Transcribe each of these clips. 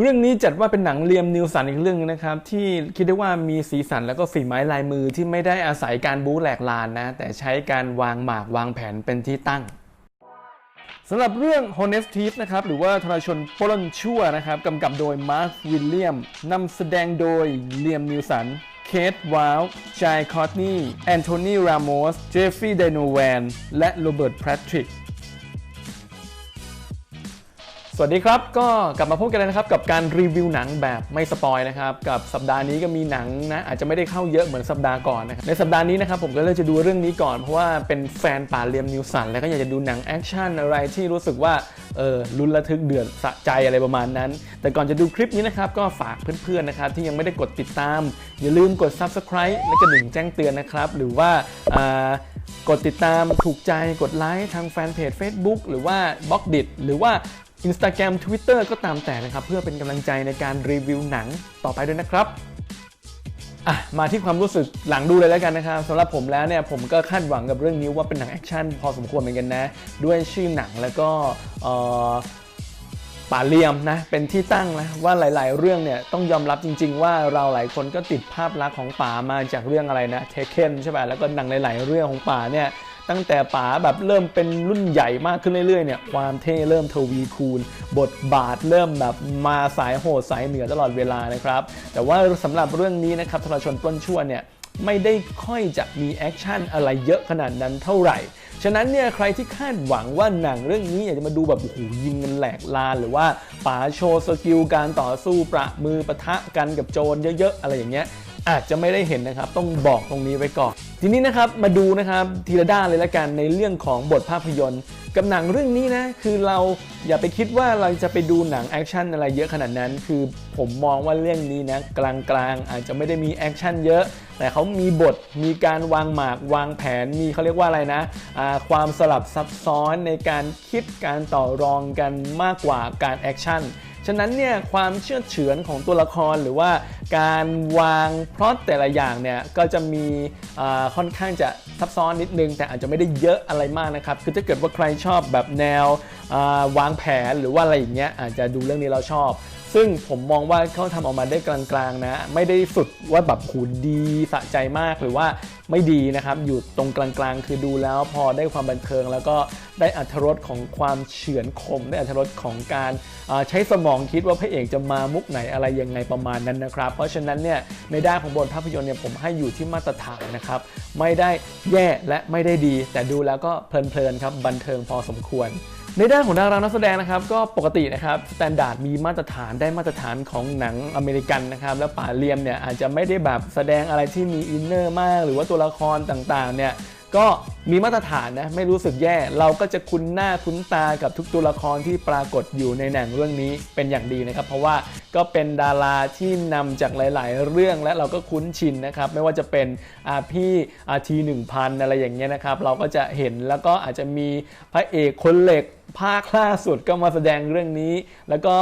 เรื่องนี้จัดว่าเป็นหนังเลียมนิวสันอีกเรื่องนะครับ ที่คิดได้ว่ามีสีสันแล้วก็ฝีไม้ลายมือที่ไม่ได้อาศัยการบู๊แหลกลานนะ แต่ใช้การวางหมากวางแผนเป็นที่ตั้งสำหรับเรื่อง Honest Thief นะครับ หรือว่าทรชนปล้นชั่วนะครับกำกับโดยมาร์ควิลเลียมนำแสดงโดยเลียมนิวสันเคทวาลจายคอร์ตนีแอนโทนีรามอสเจฟฟี่ไดโนแวน และโรเบิร์ตแพทริก สวัสดีครับ ก็กลับมาพบกันแล้วนะครับกับการรีวิวหนังแบบไม่สปอยนะครับกับสัปดาห์นี้ก็มีหนังนะอาจจะไม่ได้เข้าเยอะเหมือนสัปดาห์ก่อนนะครับในสัปดาห์นี้นะครับผมก็เลยจะดูเรื่องนี้ก่อนเพราะว่าเป็นแฟนป่าเลียมนิวสันแล้วก็อยากจะดูหนังแอคชั่นอะไรที่รู้สึกว่าเออลุ้นระทึกเดือดสะใจอะไรประมาณนั้น แต่ก่อนจะดูคลิปนี้นะครับก็ฝากเพื่อนๆนะครับที่ยังไม่ได้กดติดตาม อย่าลืมกด subscribe และกระดิ่งแจ้งเตือนนะครับหรือว่ากดติดตามถูกใจกดไลค์ทางแฟนเพจ Facebook หรือว่าบล็อกดิหรือว่า Instagram Twitter ก็ตามแต่นะครับ เพื่อเป็นกำลังใจในการรีวิวหนังต่อไปด้วยนะครับอะมาที่ความรู้สึกหลังดูเลยแล้วกันนะครับสำหรับผมแล้วเนี่ยผมก็คาดหวังกับเรื่องนี้ว่าเป็นหนังแอคชั่นพอสมควรเหมือนกันนะ ด้วยชื่อหนังแล้วก็ป่าเลียมนะเป็นที่ตั้งนะว่าหลาย ๆ เรื่องเนี่ยต้องยอมรับจริง ๆ ว่าเราหลายคนก็ติดภาพลักษณ์ของป่ามาจากเรื่องอะไรนะเทเคนใช่ป่ะแล้วก็หนังหลาย ๆ เรื่องของป่าเนี่ย ตั้งแต่ป๋าแบบเริ่มเป็นรุ่นใหญ่มากขึ้นเรื่อยๆเนี่ยความเท่เริ่มทวีคูณ บทบาทเริ่มแบบมาสายโหดสายเหนือตลอดเวลานะครับ แต่ว่าสำหรับเรื่องนี้นะครับทรชนปล้นชั่วเนี่ยไม่ได้ค่อยจะมีแอคชั่นอะไรเยอะขนาดนั้นเท่าไหร่ ฉะนั้นเนี่ยใครที่คาดหวังว่าหนังเรื่องนี้อยากจะมาดูแบบโอ้โหยิงกันแหลกลานหรือว่าป๋าโชว์สกิลการต่อสู้ประมือปะทะกันกับโจรเยอะๆ อะไรอย่างเงี้ยอาจจะไม่ได้เห็นนะครับ ต้องบอกตรงนี้ไว้ก่อน ทีนี้นะครับมาดูนะครับทีละด้านเลยละกันในเรื่องของบทภาพยนตร์ กับหนังเรื่องนี้นะคือเราอย่าไปคิดว่าเราจะไปดูหนังแอคชั่นอะไรเยอะขนาดนั้น คือผมมองว่าเรื่องนี้นะกลางๆอาจจะไม่ได้มีแอคชั่นเยอะ แต่เขามีบทมีการวางหมากวางแผนมีเขาเรียกว่าอะไรนะความสลับซับซ้อนในการคิดการต่อรองกันมากกว่าการแอคชั่น ฉะนั้นเนี่ยความเชื่อเฉือนของตัวละครหรือว่าการวางพล็อตแต่ละอย่างเนี่ยก็จะมีค่อนข้างจะซับซ้อนนิดนึง แต่อาจจะไม่ได้เยอะอะไรมากนะครับคือถ้าเกิดว่าใครชอบแบบแนววางแผนหรือว่าอะไรอย่างเงี้ยอาจจะดูเรื่องนี้เราชอบซึ่งผมมองว่าเขาทำออกมาได้กลางๆนะ ไม่ได้สุดว่าแบบหูดีสะใจมากหรือว่าไม่ดีนะครับ อยู่ตรงกลางๆ คือดูแล้วพอได้ความบันเทิง แล้วก็ได้อัธรสของความเฉือนคม ได้อัธรสของการใช้สมองคิดว่าพระเอกจะมามุกไหนอะไรยังไงประมาณนั้นนะครับ เพราะฉะนั้นเนี่ยในด้านของบทภาพยนตร์เนี่ยผมให้อยู่ที่มาตรฐานนะครับ ไม่ได้แย่และไม่ได้ดี แต่ดูแล้วก็เพลินๆครับบันเทิงพอสมควรในด้านของดารานักแสดงนะครับก็ปกตินะครับสแตนดาร์ดมีมาตรฐานได้มาตรฐานของหนังอเมริกันนะครับแล้วป่าเลียมเนี่ยอาจจะไม่ได้แบบแสดงอะไรที่มีอินเนอร์มาก หรือว่าตัวละครต่างๆเนี่ย ก็มีมาตรฐานนะไม่รู้สึกแย่ เราก็จะคุ้นหน้าคุ้นตากับทุกตัวละครที่ปรากฏอยู่ในหนังเรื่องนี้เป็นอย่างดีนะครับ เพราะว่าก็เป็นดาราที่นำจากหลาย ๆ เรื่องและเราก็คุ้นชินนะครับ ไม่ว่าจะเป็นอาพี่อาทีหนึ่งพันอะไรอย่างเงี้ยนะครับ เราก็จะเห็นแล้วก็อาจจะมีพระเอกคนเหล็ก ภาคล่าสุดก็มาแสดงเรื่องนี้ แล้วก็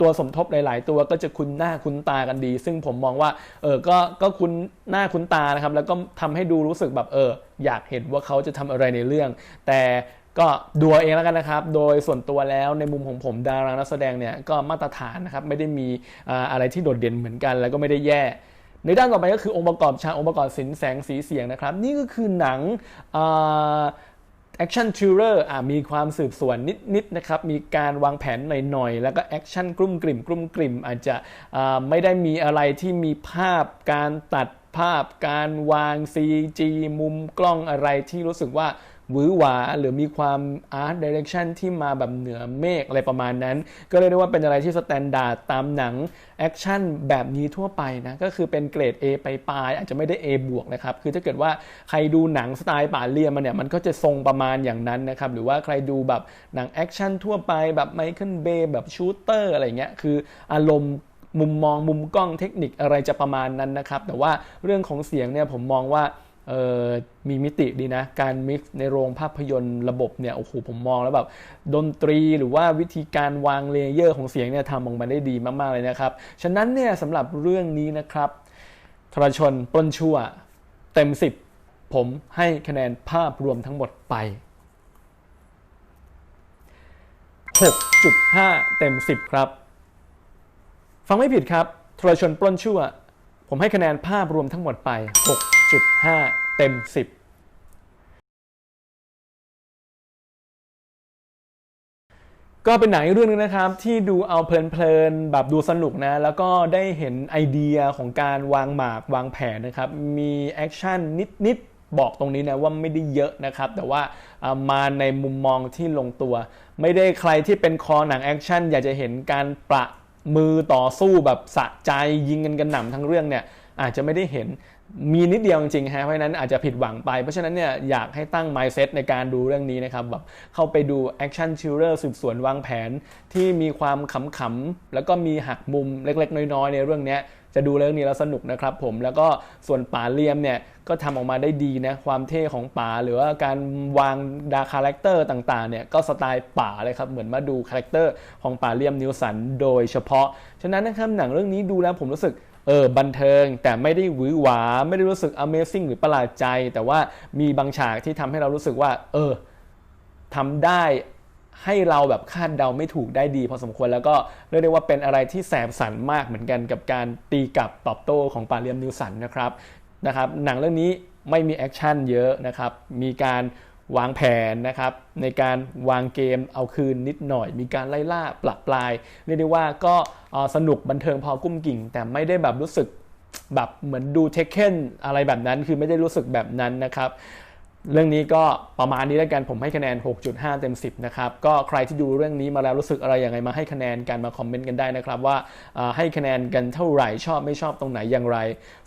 ตัวสมทบหลาย ๆ ตัวก็จะคุ้นหน้าคุ้นตากันดี ซึ่งผมมองว่าเออก็ก็คุ้นหน้าคุ้นตานะครับ แล้วก็ทำให้ดูรู้สึกแบบเออ อยากเห็นว่าเขาจะทำอะไรในเรื่อง แต่ก็ดูเอาเองแล้วกันนะครับ โดยส่วนตัวแล้วในมุมของผมดารานักแสดงเนี่ยก็มาตรฐานนะครับไม่ได้มีอะไรที่โดดเด่นเหมือนกัน แล้วก็ไม่ได้แย่ในด้านต่อไปก็คือองค์ประกอบฉากองค์ประกอบสินแสงสีเสียงนะครับ นี่ก็คือหนัง แอคชั่นทริลเลอร์มีความสืบสวนนิดๆนะครับ มีการวางแผนหน่อยๆ แล้วก็แอคชั่นกลุ่มกลิ่มกลุ่มกลิ่มอาจจะไม่ได้มีอะไรที่มีภาพการตัดภาพการวาง CG มุมกล้องอะไรที่รู้สึกว่า หวือหวาหรือมีความอาร์ตดิเรกชันที่มาแบบเหนือเมฆอะไรประมาณนั้น ก็เรียกได้ว่าเป็นอะไรที่สแตนดาร์ดตามหนังแอคชั่นแบบนี้ทั่วไปนะก็คือเป็นเกรด A ไปปลายอาจจะไม่ได้ A บวกนะครับคือถ้าเกิดว่าใครดูหนังสไตล์ป่าเรียมมาเนี่ยมันก็จะทรงประมาณอย่างนั้นนะครับหรือว่าใครดูแบบหนังแอคชั่นทั่วไปแบบไมเคิลเบย์แบบชูเตอร์อะไรเงี้ยคืออารมณ์มุมมองมุมกล้องเทคนิคอะไรจะประมาณนั้นนะครับแต่ว่าเรื่องของเสียงเนี่ยผมมองว่า มีมิติดีนะ การมิกซ์ในโรงภาพยนตร์ระบบเนี่ยโอ้โหผมมองแล้วแบบดนตรีหรือว่าวิธีการวางเลเยอร์ของเสียงเนี่ยทำออกมาได้ดีมากๆเลยนะครับ ฉะนั้นเนี่ยสำหรับเรื่องนี้นะครับทรชนปล้นชั่วเต็ม 10 ผมให้คะแนนภาพรวมทั้งหมดไป 6.5 เต็ม 10 ครับ ฟังไม่ผิดครับทรชนปล้นชั่ว ผมให้คะแนนภาพรวมทั้งหมดไป 6.5เต็ม 10 ก็เป็นหนังเรื่องนึงนะครับ ที่ดูเอาเพลินๆแบบดูสนุกนะ แล้วก็ได้เห็นไอเดียของการวางหมากวางแผนนะครับ มีแอคชั่นนิดๆบอกตรงนี้นะว่าไม่ได้เยอะนะครับ แต่ว่าอ่ามาในมุมมองที่ลงตัว ไม่ได้ใครที่เป็นคอหนังแอคชั่นอยากจะเห็นการประมือต่อสู้แบบสะใจยิงกันกันหน่ำทั้งเรื่องเนี่ยอาจจะไม่ได้เห็น มีนิดเดียวจริงๆฮะเพราะฉะนั้นอาจจะผิดหวังไป เพราะฉะนั้นเนี่ยอยากให้ตั้ง mindset ในการดูเรื่องนี้นะครับแบบเข้าไปดู action thriller สืบสวนวางแผนที่มีความขำๆแล้วก็มีหักมุมเล็กๆ น้อยๆในเรื่องนี้จะดูเรื่องนี้แล้วสนุกนะครับผมแล้วก็ส่วนป๋าเลียมเนี่ยก็ทำออกมาได้ดีนะความเท่ของป๋าหรือว่าการวางดาคาแรคเตอร์ต่างๆเนี่ยก็สไตล์ป๋าเลยครับเหมือนมาดูคาแรคเตอร์ของป๋าเลียมนิวสันโดยเฉพาะฉะนั้นนะครับหนังเรื่องนี้ดูแล้วผมรู้สึก เออบันเทิง แต่ไม่ได้หวือหวา ไม่ได้รู้สึก Amazing หรือประหลาดใจ แต่ว่ามีบางฉากที่ทำให้เรารู้สึกว่า เออทำได้ให้เราแบบคาดเดาไม่ถูกได้ดี พอสมควรแล้วก็เรียกได้ว่าเป็นอะไรที่แสบสันมากเหมือนกันกับการตีกลับตอบโต้ของปาเลียมนิวสันนะครับนะครับหนังเรื่องนี้ไม่มีแอคชั่นเยอะนะครับมีการ วางแผนนะครับในการวางเกมเอาคืนนิดหน่อย มีการไล่ล่าปรับปลาย เรียกได้ว่าก็สนุกบันเทิงพอกุ้มกิ่ง แต่ไม่ได้แบบรู้สึกแบบเหมือนดูเทคเคนอะไรแบบนั้นคือไม่ได้รู้สึกแบบนั้นนะครับ เรื่องนี้ก็ประมาณนี้แล้วกันผมให้คะแนน 6.5 เต็ม 10 นะครับ ก็ใครที่ดูเรื่องนี้มาแล้วรู้สึกอะไรอย่างไรมาให้คะแนนกันมาคอมเมนต์กันได้นะครับ ว่าให้คะแนนกันเท่าไหร่ชอบไม่ชอบตรงไหนอย่างไร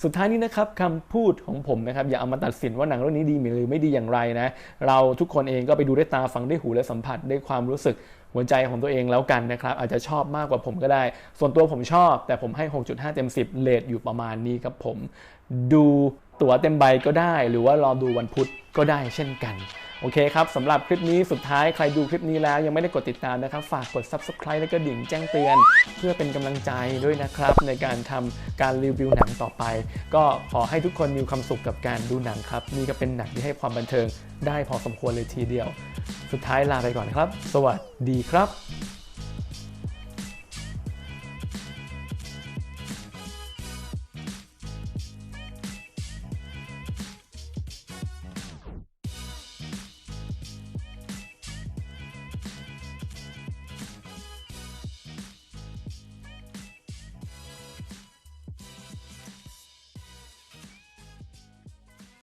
สุดท้ายนี้นะครับคำพูดของผมนะครับอย่าเอามาตัดสินว่าหนังเรื่องนี้ดีหรือไม่ดีอย่างไรนะ เราทุกคนเองก็ไปดูด้วยตาฟังด้วยหูและสัมผัสด้วยความรู้สึกหัวใจของตัวเองแล้วกันนะครับ อาจจะชอบมากกว่าผมก็ได้ ส่วนตัวผมชอบ แต่ผมให้ 6.5 เต็ม 10 เลทอยู่ประมาณนี้ครับผม ดูตั๋วเต็มใบก็ได้ หรือว่ารอดูวันพุธก็ได้เช่นกัน โอเคครับสำหรับคลิปนี้สุดท้ายใครดูคลิปนี้แล้วยังไม่ได้กดติดตามนะครับ ฝากกด subscribe และก็ดิ่งแจ้งเตือน เพื่อเป็นกำลังใจด้วยนะครับ ในการทำการรีวิวหนังต่อไป ก็ขอให้ทุกคนมีความสุขกับการดูหนังครับนี่ก็เป็นหนังที่ให้ความบันเทิงได้พอสมควรเลยทีเดียว สุดท้ายลาไปก่อนครับ สวัสดีครับ